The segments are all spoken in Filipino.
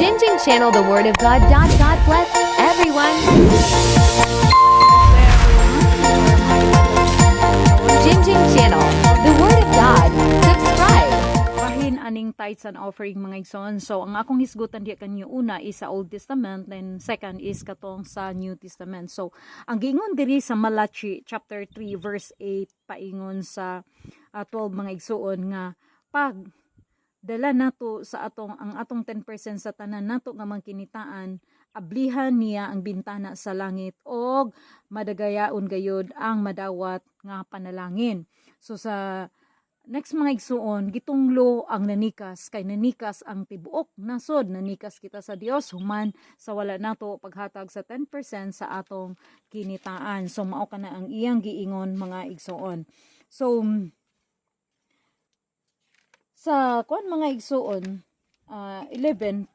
Jinjing Channel, the Word of God. God, God bless everyone. Jinjing Channel, the Word of God. Subscribe. bahin aning tithes and offering mga igsoon. So, ang akong hisgutan diya kanyo una is sa Old Testament, then second is katong sa New Testament. So, ang giingon diri sa Malachi chapter 3 verse 8 paingon sa ah, 12 mga igsoon nga pag dala nato sa atong ang atong 10% sa tanan nato nga mangkinitaan ablihan niya ang bintana sa langit og madagayaon gayud ang madawat nga panalangin. So sa Next mga igsuon, gitunglo ang nanikas, kay nanikas ang tibuok nasod, nanikas kita sa Dios human sa wala nato paghatag sa 10% sa atong kinitaan. So mao ka na ang iyang giingon mga igsuon. So sa kuan mga igsuon, ah, 11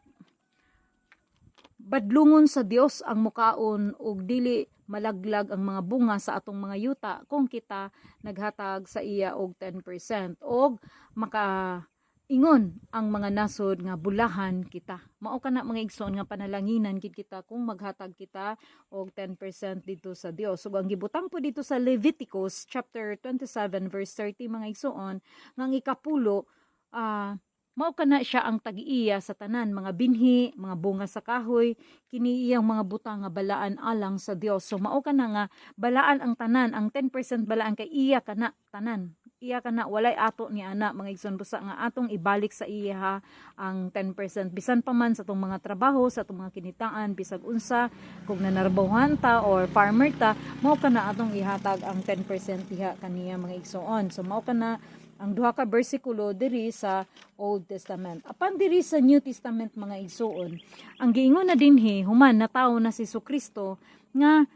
badlungon sa Dios ang mukaon ug dili malaglag ang mga bunga sa atong mga yuta kung kita naghatag sa iya og 10% og maka ingon ang mga nasod nga bulahan kita. Mao kana mga igsoon nga panalanginan gid kita kung maghatag kita og 10% dito sa Dios. So ang gibutang po dito sa Leviticus chapter 27 verse 30 mga igsoon nga ang ikapulo ah mao kana siya ang tag-iya sa tanan mga binhi, mga bunga sa kahoy, kini iyang mga butang nga balaan alang sa Dios. So mao kana nga balaan ang tanan, ang 10% balaan kay iya kana tanan. Iya kana walay ato ni ana mga igsoon busa nga atong ibalik sa iya ang 10% bisan pa man sa tong mga trabaho, sa tong mga kinitaan, bisag unsa kung nanarbahuhan ta or farmer ta, mao kana atong ihatag ang 10% diha kaniya mga igsoon. So mao kana ang duha ka bersikulo diri sa Old Testament. Apan diri sa New Testament mga igsoon, ang giingon na dinhi human na tawo na si Kristo nga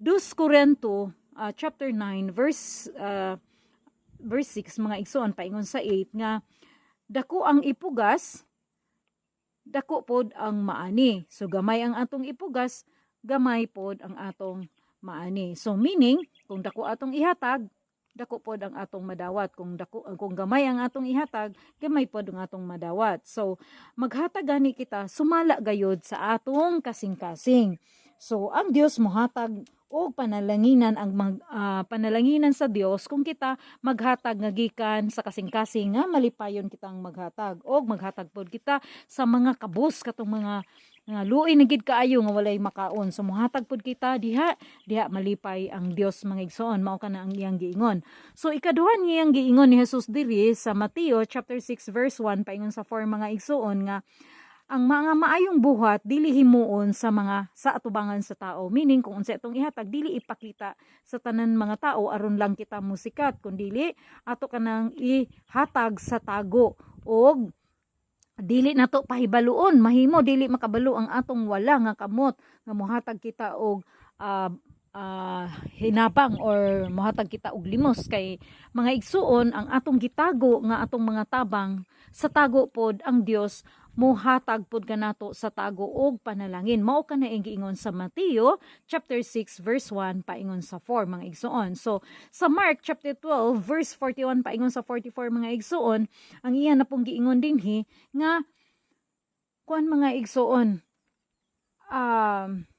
2 Korinto ah, chapter 9 verse ah, verse 6 mga igsoon paingon sa 8 nga dako ang ipugas dako pod ang maani. So gamay ang atong ipugas, gamay pod ang atong maani. So meaning kung dako atong ihatag, dako pod ang atong madawat kung dako kung gamay ang atong ihatag gamay pod ang atong madawat so maghatag gani kita sumala gayod sa atong kasing-kasing so ang Dios mohatag og panalanginan ang mag, ah, panalanginan sa Dios kung kita maghatag nga gikan sa kasing-kasing nga malipayon kitang maghatag og maghatag pod kita sa mga kabus katong mga nga luoy na gid kaayo nga walay makaon. So mohatag pod kita diha diha malipay ang Dios mga igsoon. Mao kana ang iyang giingon. So ikaduha niyang giingon ni Jesus diri sa Mateo chapter 6 verse 1 paingon sa 4 mga igsoon nga ang mga maayong buhat dili himuon sa mga sa atubangan sa tao. Meaning kung unsa itong ihatag dili ipakita sa tanan mga tao aron lang kita musikat. Kun dili ato kanang ihatag sa tago. Og dili nato pahibaluon. Mahimo dili makabalo ang atong wala nga kamot nga mohatag kita og ah, ah, hinabang or mohatag kita og limos kay mga igsuon ang atong gitago nga atong mga tabang sa tago pod ang Dios mohatag pod kanato sa tago og panalangin. Mao kana ang giingon sa Mateo chapter 6 verse 1 paingon sa 4 mga igsuon. So sa Mark chapter 12 verse 41 paingon sa 44 mga igsuon ang iya na pong giingon dinhi nga kuan mga igsuon? Um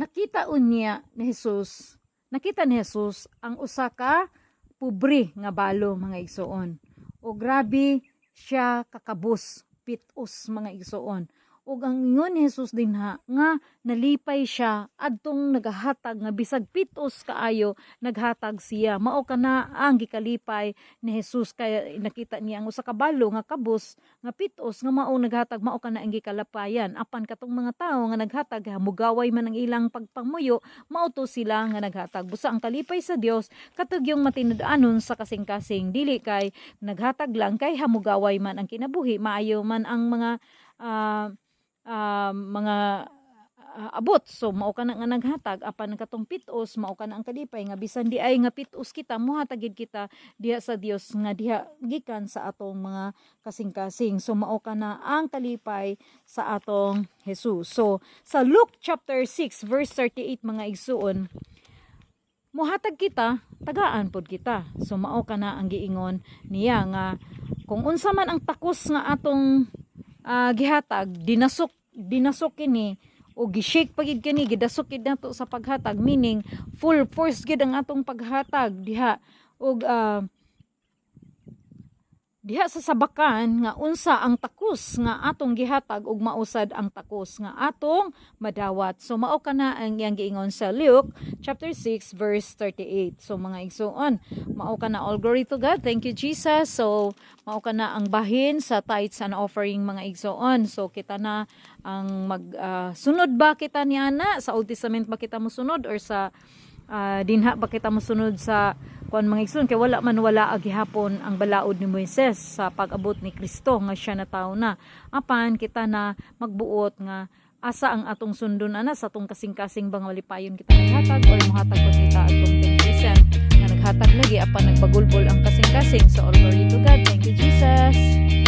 nakita unya ni Jesus. Nakita ni Jesus ang usa ka pobre nga balo mga igsuon o grabe siya kakabus pitos mga igsuon ug ang ingon ni Jesus din ha nga nalipay siya adtong nagahatag nga bisag pitos kaayo naghatag siya. Mao kana ang gikalipay ni Jesus kaya nakita niya ang usa ka balo nga kabus nga pitos nga mao naghatag mao kana ang gikalapayan. Apan katong mga tawo nga naghatag mugaway man ang ilang pagpamuyo mao to sila nga naghatag. Busa ang kalipay sa Dios katug yung matinud-anon sa kasing-kasing. Dili kay naghatag lang kay hamugaway man ang kinabuhi. Maayo man ang mga ah, ah, mga ah, abot. So mao ka na nga naghatag apan katong pitos mao ka na ang kalipay nga bisan di ay nga pitos kita mohatag gid kita diha sa Dios nga diha gikan sa atong mga kasing-kasing. So mao ka na ang kalipay sa atong Jesus. So sa Luke chapter 6 verse 38 mga igsuon mohatag kita tagaan pod kita. So mao ka na ang giingon niya nga kung unsa man ang takos nga atong ah, gihatag dinasok dinasok kini o gishake pagid kini gidasok gid nato sa paghatag meaning full force gid ang atong paghatag diha. Og ah, diha sa sabakan nga unsa ang takos nga atong gihatag ug mausad ang takos nga atong madawat. So mao kana ang iyang giingon sa Luke chapter 6 verse 38 so mga igsoon mao kana all glory to God. Thank you Jesus. So mao kana ang bahin sa tithes and offering mga igsoon so kita na ang mag ah, sunod ba kita ni ana? Sa Old Testament ba kita mo sunod or sa ah, dinha ba kita mo sunod sa kuan mga igsoon kay wala man wala ag gihapon ang balaod ni Moises sa pag-abot ni Kristo nga siya na tao na. Apan kita na magbuot nga asa ang atong sundon ana sa atong kasing-kasing bang malipayon kita naghatag or mohatag pa kita atong 10% nga naghatag lagi apan nagbagulbol ang kasing-kasing. So all glory to God. Thank you Jesus